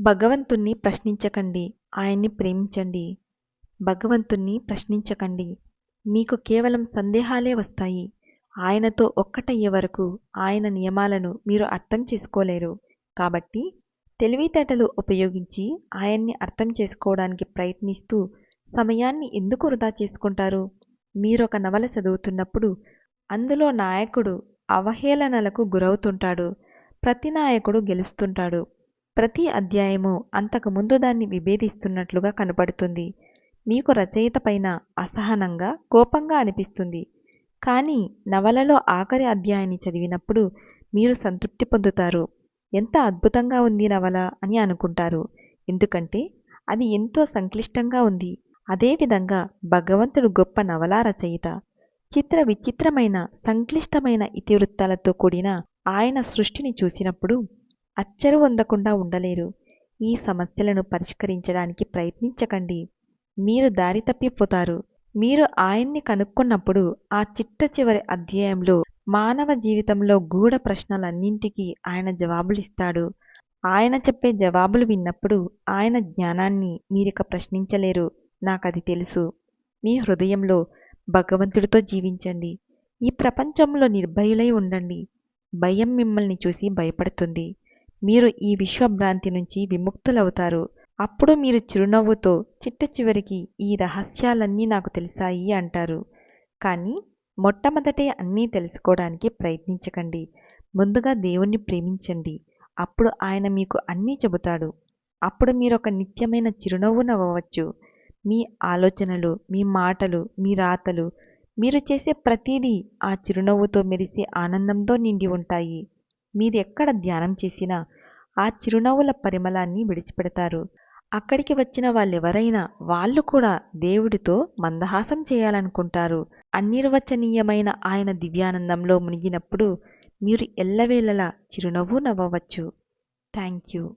భగవంతుణ్ణి ప్రశ్నించకండి ఆయన్ని ప్రేమించండి. భగవంతుణ్ణి ప్రశ్నించకండి. మీకు కేవలం సందేహాలే వస్తాయి. ఆయనతో ఒక్కటయ్యే వరకు ఆయన నియమాలను మీరు అర్థం చేసుకోలేరు. కాబట్టి తెలివితేటలు ఉపయోగించి ఆయన్ని అర్థం చేసుకోవడానికి ప్రయత్నిస్తూ సమయాన్ని ఎందుకు వృధా చేసుకుంటారు? మీరొక నవల చదువుతున్నప్పుడు అందులో నాయకుడు అవహేళనలకు గురవుతుంటాడు. ప్రతి నాయకుడు గెలుస్తుంటాడు. ప్రతి అధ్యాయము అంతకు ముందు దాన్ని విభేదిస్తున్నట్లుగా కనపడుతుంది మీకు రచయిత పైన అసహనంగా కోపంగా అనిపిస్తుంది. కానీ నవలలో ఆఖరి అధ్యాయాన్ని చదివినప్పుడు మీరు సంతృప్తి పొందుతారు. ఎంత అద్భుతంగా ఉంది నవల అని అనుకుంటారు. ఎందుకంటే అది ఎంతో సంక్లిష్టంగా ఉంది. అదేవిధంగా భగవంతుడు గొప్ప నవలా రచయిత. చిత్ర విచిత్రమైన సంక్లిష్టమైన ఇతివృత్తాలతో కూడిన ఆయన సృష్టిని చూసినప్పుడు అచ్చరు పొందకుండా ఉండలేరు. ఈ సమస్యలను పరిష్కరించడానికి ప్రయత్నించకండి. మీరు దారి తప్పిపోతారు. మీరు ఆయన్ని కనుక్కున్నప్పుడు ఆ చిట్ట చివరి అధ్యాయంలో మానవ జీవితంలో గూఢ ప్రశ్నలన్నింటికీ ఆయన జవాబులిస్తాడు. ఆయన చెప్పే జవాబులు విన్నప్పుడు ఆయన జ్ఞానాన్ని మీరిక ప్రశ్నించలేరు. నాకది తెలుసు. మీ హృదయంలో భగవంతుడితో జీవించండి. ఈ ప్రపంచంలో నిర్భయులై ఉండండి. భయం మిమ్మల్ని చూసి భయపడుతుంది. మీరు ఈ విశ్వభ్రాంతి నుంచి విముక్తులవుతారు. అప్పుడు మీరు చిరునవ్వుతో చిట్ట చివరికి ఈ రహస్యాలన్నీ నాకు తెలిసాయి అంటారు. కానీ మొట్టమొదటే అన్నీ తెలుసుకోవడానికి ప్రయత్నించకండి. ముందుగా దేవుణ్ణి ప్రేమించండి. అప్పుడు ఆయన మీకు అన్నీ చెబుతాడు. అప్పుడు మీరు ఒక నిత్యమైన చిరునవ్వు నవ్వవచ్చు. మీ ఆలోచనలు మీ మాటలు మీ రాతలు మీరు చేసే ప్రతిదీ ఆ చిరునవ్వుతో మెరిసే ఆనందంతో నిండి ఉంటాయి. మీరెక్కడ ధ్యానం చేసినా ఆ చిరునవ్వుల పరిమళాన్ని విడిచిపెడతారు. అక్కడికి వచ్చిన వాళ్ళెవరైనా వాళ్ళు కూడా దేవుడితో మందహాసం చేయాలనుకుంటారు. అనిర్వచనీయమైన ఆయన దివ్యానందంలో మునిగినప్పుడు మీరు ఎల్లవేళలా చిరునవ్వు నవ్వవచ్చు. Thank you.